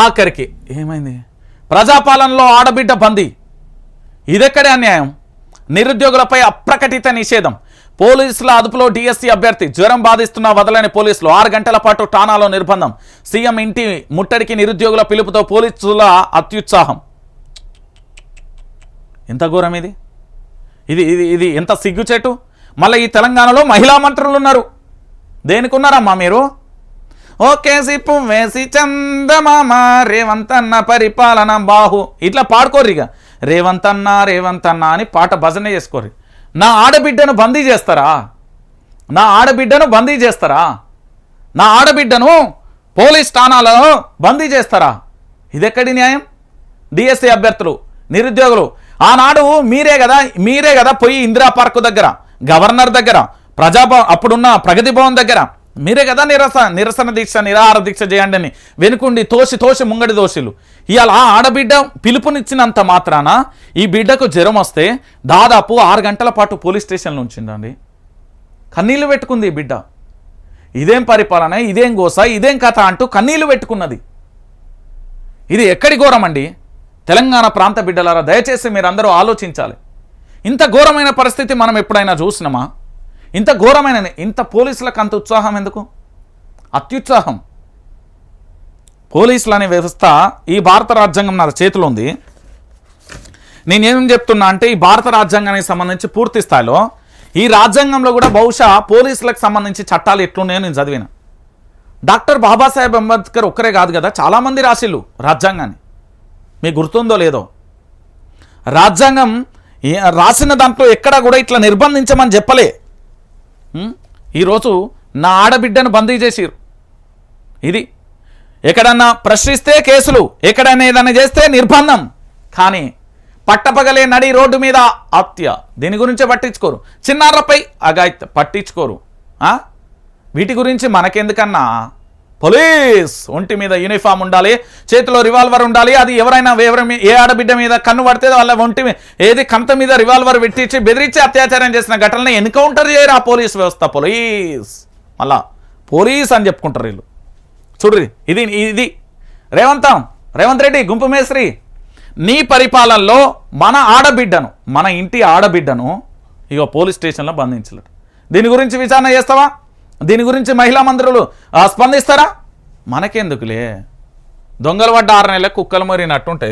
ఆఖరికి ఏమైంది? ప్రజాపాలనలో ఆడబిడ్డ బందీ. ఇదెక్కడే అన్యాయం? నిరుద్యోగులపై అప్రకటిత నిషేధం. పోలీసుల అదుపులో డిఎస్సి అభ్యర్థి జ్వరం బాధిస్తున్న వదలని పోలీసులు ఆరు గంటల పాటు టానాలో నిర్బంధం. సీఎం ఇంటి ముట్టడికి నిరుద్యోగుల పిలుపుతో పోలీసుల అత్యుత్సాహం. ఎంత ఘోరం ఇది? ఇది ఇది ఇది ఎంత సిగ్గుచేటు? మళ్ళీ ఈ తెలంగాణలో మహిళా మంత్రులు ఉన్నారు దేనికి ఉన్నారమ్మా మీరు? ఓకే సిప్పు వేసి చందమామ రేవంతన్న పరిపాలన బాహు. ఇట్లా పాడుకోర్రి ఇక. రేవంతన్న రేవంతన్న అని పాట భజన చేసుకోర్రి. నా ఆడబిడ్డను బందీ చేస్తారా? నా ఆడబిడ్డను బందీ చేస్తారా? నా ఆడబిడ్డను పోలీస్ ఠాణాలలో బందీ చేస్తారా? ఇదెక్కడి న్యాయం? డిఎస్సి అభ్యర్థులు నిరుద్యోగులు. ఆనాడు మీరే కదా మీరే కదా పోయి ఇందిరా పార్కు దగ్గర గవర్నర్ దగ్గర ప్రజాభవన్ అప్పుడున్న ప్రగతి భవన్ దగ్గర మీరే కదా నిరస నిరసన దీక్ష నిరాహార దీక్ష చేయండి అని. వెనుకుండి తోసి తోసి ముంగడి దోషులు. ఇవాళ ఆ ఆడబిడ్డ పిలుపునిచ్చినంత మాత్రాన ఈ బిడ్డకు జ్వరం వస్తే దాదాపు ఆరు గంటల పాటు పోలీస్ స్టేషన్లో ఉంచిందండి కన్నీళ్ళు పెట్టుకుంది ఈ బిడ్డ. ఇదేం పరిపాలన ఇదేం గోస ఇదేం కథ అంటూ కన్నీళ్ళు పెట్టుకున్నది. ఇది ఎక్కడి ఘోరం అండి? తెలంగాణ ప్రాంత బిడ్డలారా దయచేసి మీరందరూ ఆలోచించాలి. ఇంత ఘోరమైన పరిస్థితి మనం ఎప్పుడైనా చూసినామా? ఇంత ఘోరమైన ఇంత పోలీసులకు అంత ఉత్సాహం ఎందుకు? అత్యుత్సాహం. పోలీసులు అనే వ్యవస్థ ఈ భారత రాజ్యాంగం నా చేతిలో ఉంది. నేనేం చెప్తున్నా అంటే ఈ భారత రాజ్యాంగానికి సంబంధించి పూర్తి స్థాయిలో ఈ రాజ్యాంగంలో కూడా బహుశా పోలీసులకు సంబంధించి చట్టాలు ఎట్లున్నాయో నేను చదివిన. డాక్టర్ బాబాసాహెబ్ అంబేద్కర్ ఒక్కరే కాదు కదా చాలామంది రాసిళ్ళు రాజ్యాంగాన్ని. మీకు గుర్తుందో లేదో? రాజ్యాంగం రాసిన దాంట్లో ఎక్కడా కూడా ఇట్లా నిర్బంధించమని చెప్పలే. ఈరోజు నా ఆడబిడ్డను బందీ చేసిరు ఇది ఎక్కడన్నా ప్రశ్నిస్తే కేసులు ఎక్కడన్నా ఏదైనా చేస్తే నిర్బంధం. కానీ పట్టపగలే నడి రోడ్డు మీద హత్య. దీని గురించే పట్టించుకోరు. చిన్నారులపై అగాయిత్ పట్టించుకోరు. వీటి గురించి మనకెందుకన్నా? పోలీస్! ఒంటి మీద యూనిఫామ్ ఉండాలి చేతిలో రివాల్వర్ ఉండాలి అది ఎవరైనా ఎవరి ఏ ఆడబిడ్డ మీద కన్ను పడితే వాళ్ళ ఒంటి ఏది కంత మీద రివాల్వర్ పెట్టించి బెదిరించి అత్యాచారం చేసిన ఘటనని ఎన్కౌంటర్ చేయరు ఆ పోలీస్ వ్యవస్థ? పోలీస్! మళ్ళా పోలీస్ అని చెప్పుకుంటారు వీళ్ళు. చూడ్రి ఇది ఇది రేవంతం రేవంత్ రెడ్డి గుంపు మేస్త్రి. నీ పరిపాలనలో మన ఆడబిడ్డను మన ఇంటి ఆడబిడ్డను ఇక పోలీస్ స్టేషన్లో బంధించలేరు దీని గురించి విచారణ చేస్తావా? దీని గురించి మహిళా మంత్రులు ఆ, స్పందిస్తారా? మనకెందుకులే? దొంగలు పడ్డ ఆరు నెలలకు కుక్కలు మరినట్టుంటాయి.